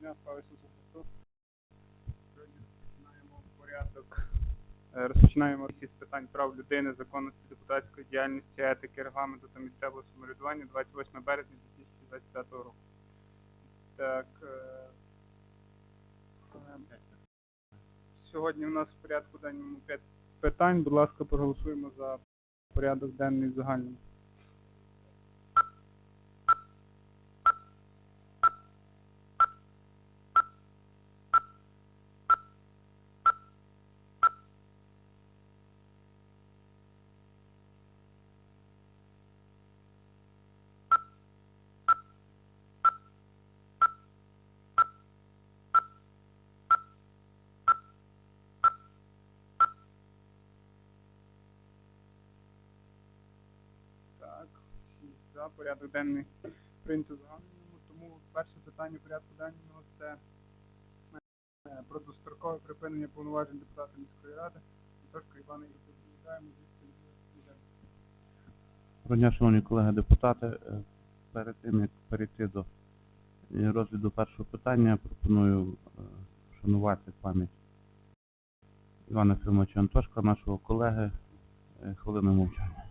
дня, слава Ісусу Христу. Сьогодні розпочинаємо порядок. е, Розпочинаємо з питань прав людини, законності депутатської діяльності, етики, регламенту та місцевого самоврядування 28 березня 2025 року. Так. е, Сьогодні у нас в порядку денному 5 питань. Будь ласка, проголосуємо за порядок денний загальний. Так, всі за порядок денний прийнято загальному. Тому перше питання порядку денного це е, про дострокове припинення повноважень депутата міської ради. Трошки Івана звідси. Доброго шановні колеги депутати. Е, Перед тим, як перейти до розгляду першого питання, пропоную е, вшанувати пам'ять Івана Фимовича Антошка, нашого колеги, хвилиною мовчання.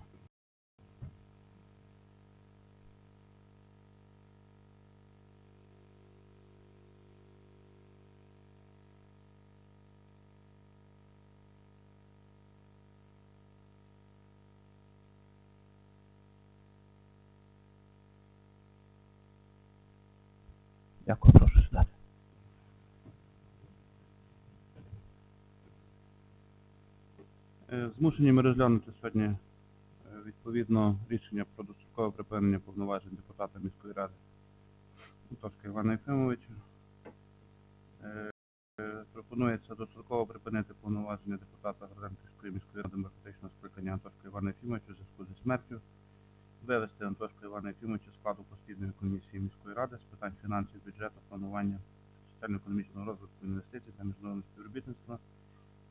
Дякую, прошу сідати. Е, Змушені ми розглянути сьогодні е, відповідно рішення про дострокове припинення повноважень депутата міської ради Антошка Івана Єфимовича. Е, Пропонується достроково припинити повноваження депутата Городенківської міської ради демократичного скликання Антошка Івана Єфимовича у зв'язку зі смертю вивести Антошка Івана Єфимовича з складу постійної комісії міської ради з питань фінансів, бюджету, планування соціально-економічного розвитку інвестицій та міжнародного співробітництва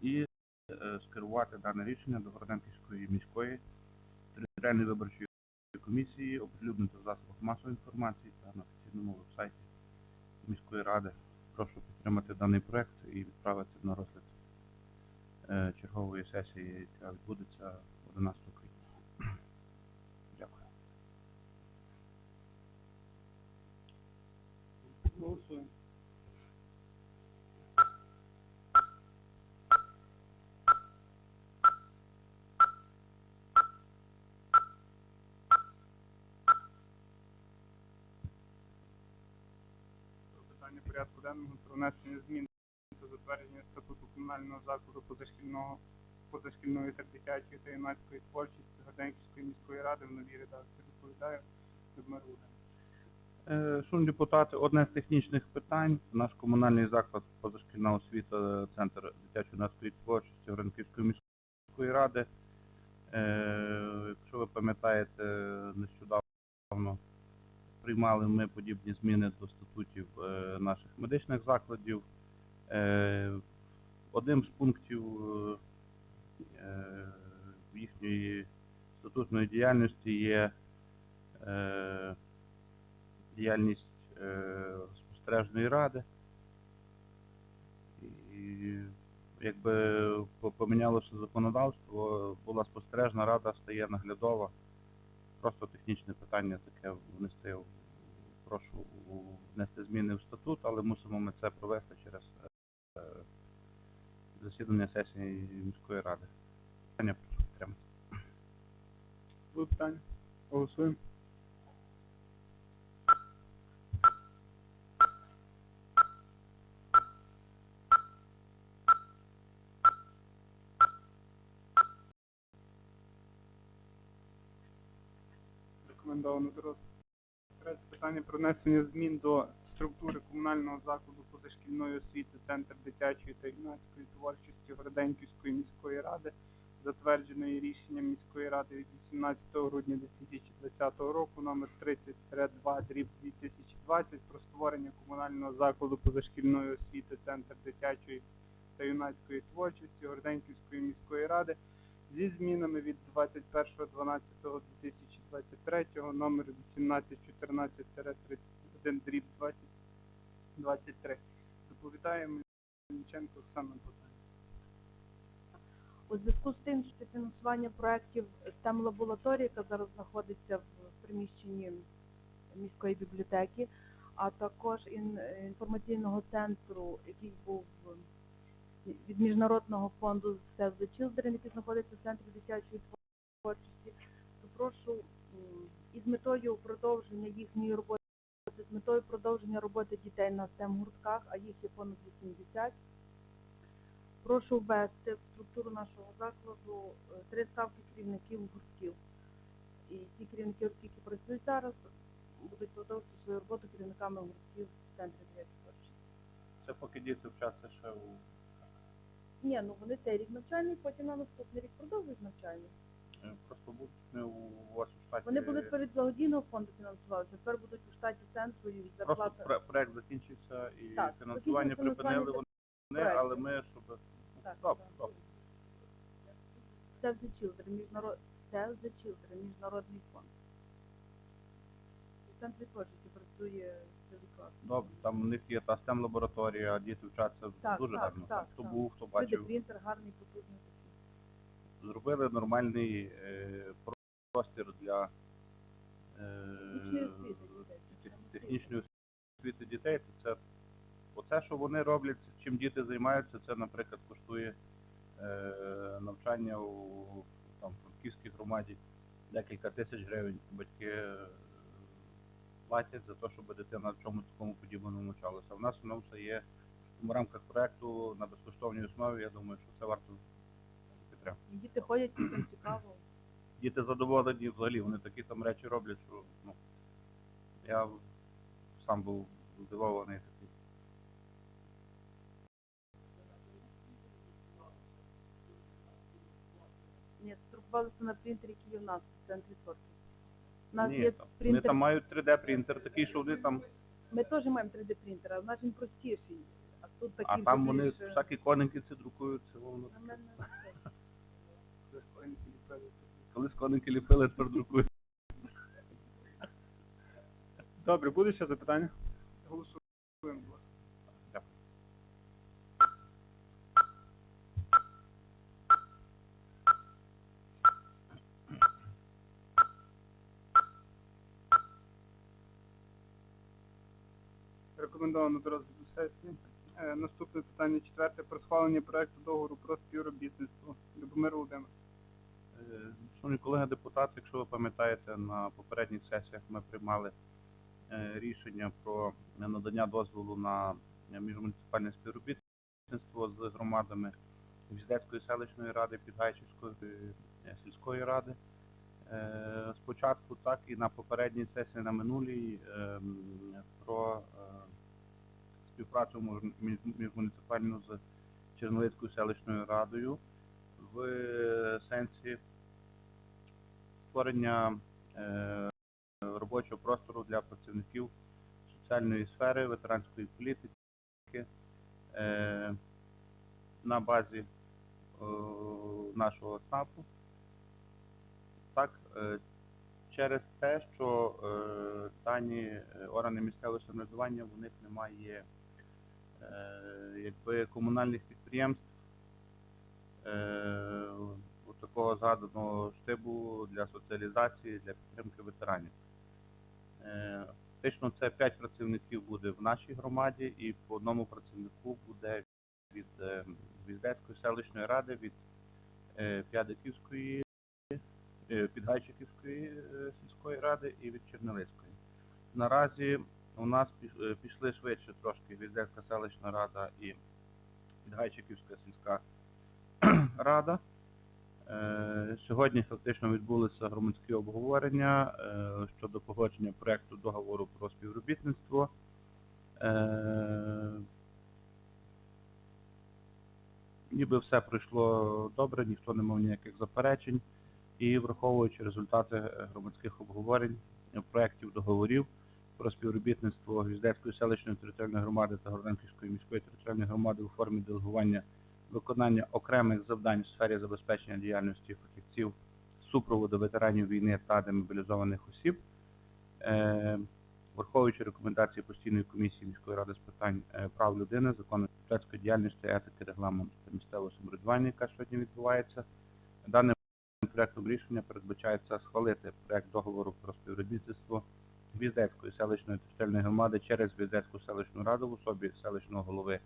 і е, скерувати дане рішення до Городенківської міської територіальної виборчої комісії, оприлюднити в засобах масової інформації та на офіційному вебсайті міської ради. Прошу підтримати даний проект і відправити на розгляд е, чергової сесії, яка відбудеться 11 квітня. Дякую. Голосуємо. Питання порядку денного про внесення змін до затвердження статуту комунального закладу позашкільного позашкільної та дитячої та юнацької творчості Горденківської міської ради в новій редакції доповідає Людмила. Е, Шановні депутати, одне з технічних питань. Наш комунальний заклад позашкільна освіта, центр дитячо-юнацької творчості Оранківської міської ради. Е, Якщо ви пам'ятаєте, нещодавно приймали ми подібні зміни до статутів е, наших медичних закладів. Е, Одним з пунктів е, їхньої статутної діяльності є е, діяльність е, спостережної ради. І якби помінялося законодавство, була спостережна рада, стає наглядова. Просто технічне питання таке внести. Прошу внести зміни в статут, але мусимо ми це провести через е, засідання сесії міської ради. Питання прошу підтримати. Були питання? Голосуємо. Рекомендовано до розгляду. Третє питання про внесення змін до структури комунального закладу позашкільної освіти Центр дитячої та юнацької творчості Городенківської міської ради, затвердженої рішенням міської ради від 18 грудня 2020 року номер 30-2 дріб 2020 про створення комунального закладу позашкільної освіти Центр дитячої та юнацької творчості Городенківської міської ради зі змінами від 21.12.2023 номер 1814-31 дріб 20 23. Доповідає Мельниченко Оксана У зв'язку з тим, що фінансування проєктів STEM лабораторії, яка зараз знаходиться в приміщенні міської бібліотеки, а також інформаційного центру, який був від міжнародного фонду Save the Children, який знаходиться в центрі дитячої творчості, то прошу із метою продовження їхньої роботи, з метою продовження роботи дітей на STEM гуртках, а їх є понад 80, прошу ввести в структуру нашого закладу е, три ставки керівників гуртків. І ті керівники які працюють зараз, будуть продовжувати свою роботу керівниками гуртків в центрі дитячої творчості. Це поки діти вчаться ще у Ні, ну вони цей рік навчальний, потім на наступний рік продовжують навчання. е, просто будуть не у вас у штаті. Вони були перед благодійного фонду фінансувалися, тепер будуть у штаті центру і Просто зарплата. пре- проект закінчився і Так, фінансування припинили фінансування вони, проекту. але ми, щоб... Так, так. добре. Save the Children, міжнарод... Save the Children, міжнародний фонд. У центрі творчості працює клас. Добре, там у них є та STEM лабораторія, діти вчаться Так, дуже так, гарно. так, хто так. був, хто 3D бачив, принтер гарний, потужний такий. зробили нормальний е, простір для е, Технічної освіти дітей. тех- технічної освіти дітей. То це оце, що вони роблять, чим діти займаються, це, наприклад, коштує е, навчання у там франківській громаді декілька тисяч гривень. Батьки е, платять за те, щоб дитина в чомусь такому подібному навчалася. У нас воно все є в рамках проекту на безкоштовній основі. Я думаю, що це варто підтримати. Діти ходять, їм цікаво. Діти задоволені взагалі, вони такі там речі роблять, що ну, я сам був здивований такий. Ні, друкувалися на принтері, який є в нас в центрі творчості. У нас Ні, є там, вони принтер. там мають 3D принтер такий, що вони там, Ми теж маємо 3D принтер, але наш він простіший. А тут такий а там вони більш, всякі коники це друкують, це. воно. таке. колись коники ліпили, тепер друкують. Добре, буде ще запитання? Голосуємо. Рекомендовано до розгляду сесії. Е, Наступне питання четверте про схвалення проекту договору про співробітництво. Любомир Володимир. Е, Шановні колеги депутати, якщо ви пам'ятаєте, на попередніх сесіях ми приймали е, рішення про надання дозволу на міжмуніципальне співробітництво з громадами Віздецької селищної ради, Підгайчівської сільської ради. Спочатку, так і на попередній сесії, на минулій, ем, про співпрацю між- міжмуніципальну з Чернолицькою селищною радою в сенсі створення е, робочого простору для працівників соціальної сфери, ветеранської політики е, на базі е, нашого СНАПу. Так, е, через те, що е, дані е, органи місцевого самоврядування в них немає е, якби комунальних підприємств е, такого згаданого штибу для соціалізації, для підтримки ветеранів. Е, Фактично це 5 працівників буде в нашій громаді і по одному працівнику буде від е, Віздецької селищної ради, від е, П'ядиківської, е, Підгайчиківської е, сільської ради і від Чернилицької. Наразі у нас е, пішли швидше трошки Віздецька селищна рада і Підгайчиківська сільська рада. Е, Сьогодні фактично відбулися громадські обговорення е, щодо погодження проекту договору про співробітництво. Ніби все пройшло добре, ніхто не мав ніяких заперечень. І враховуючи результати громадських обговорень, проектів договорів про співробітництво Гвіздецької селищної територіальної громади та Городенківської міської територіальної громади у формі делегування виконання окремих завдань в сфері забезпечення діяльності фахівців супроводу ветеранів війни та демобілізованих осіб. Е, Враховуючи рекомендації постійної комісії міської ради з питань е, прав людини, законної депутатської діяльності, етики, регламенту та місцевого самоврядування, яка сьогодні відбувається, даним проектом рішення передбачається схвалити проект договору про співробітництво Гвіздецької селищної територіальної громади через Гвіздецьку селищну раду в особі селищного голови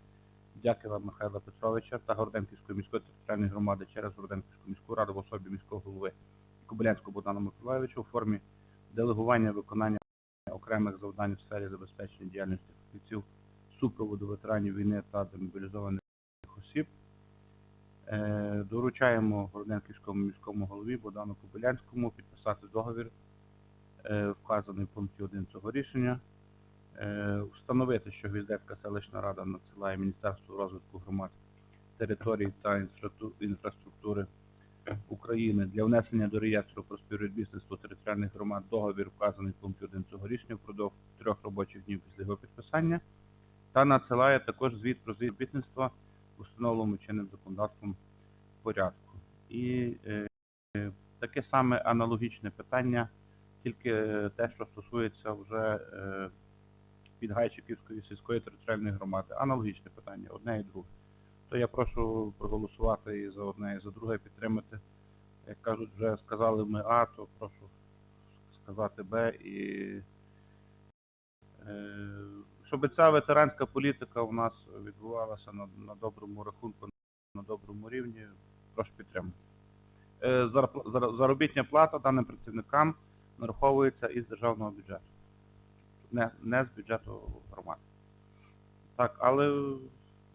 Дякова Михайла Петровича та Городенківської міської територіальної громади через Городенківську міську раду в особі міського голови Кобилянського Богдана Миколайовича у формі делегування виконання окремих завдань в сфері забезпечення діяльності фахівців супроводу ветеранів війни та демобілізованих осіб. Е, Доручаємо Городенківському міському голові Богдану Кобилянському підписати договір, вказаний в пункті 1 цього рішення. Е, Встановити, що Гвіздецька селищна рада надсилає Міністерству розвитку громад, територій та інфраструктури України для внесення до реєстру про співробітництво територіальних громад договір, вказаний в пункті 1 цього рішення впродовж трьох робочих днів після його підписання, та надсилає також звіт про співробітництво в установленому чинним законодавством порядку. І е, е, таке саме аналогічне питання, тільки те, що стосується вже е, Підгайчиківської сільської територіальної громади. Аналогічне питання, одне і друге. То я прошу проголосувати і за одне, і за друге підтримати. Як кажуть, вже сказали ми А, то прошу сказати Б і е, щоб ця ветеранська політика у нас відбувалася на, на доброму рахунку, на доброму рівні, прошу підтримати. Е, Заробітня плата даним працівникам нараховується із державного бюджету не, не з бюджету громади. Так, але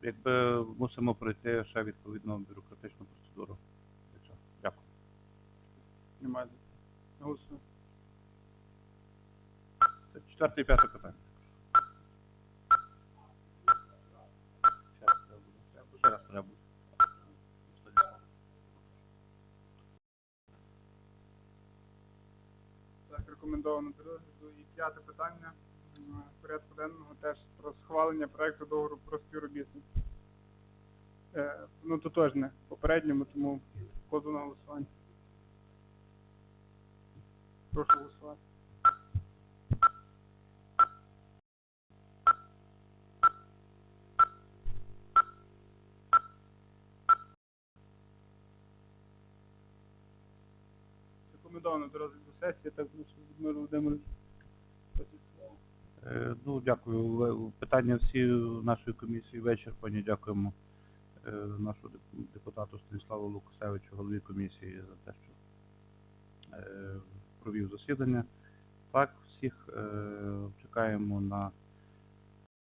якби мусимо пройти ще відповідну бюрократичну процедуру. Дякую. Немає. Це четверте і п'яте питання. Ще раз треба буде. Ще раз треба буде. Так, рекомендовано до. І п'яте питання порядку денного теж про схвалення проекту договору про співробітництво. Е, ну, тотожне попередньому, тому кладу на голосування. Прошу голосувати. Рекомендовано до сесії, так прошу Людмила Володимирович. Е, Ну, дякую. Питання всі нашої комісії вичерпані. Дякуємо е, нашому деп- депутату Станіславу Лукасевичу, голові комісії, за те, що е, провів засідання. Так, всіх чекаємо на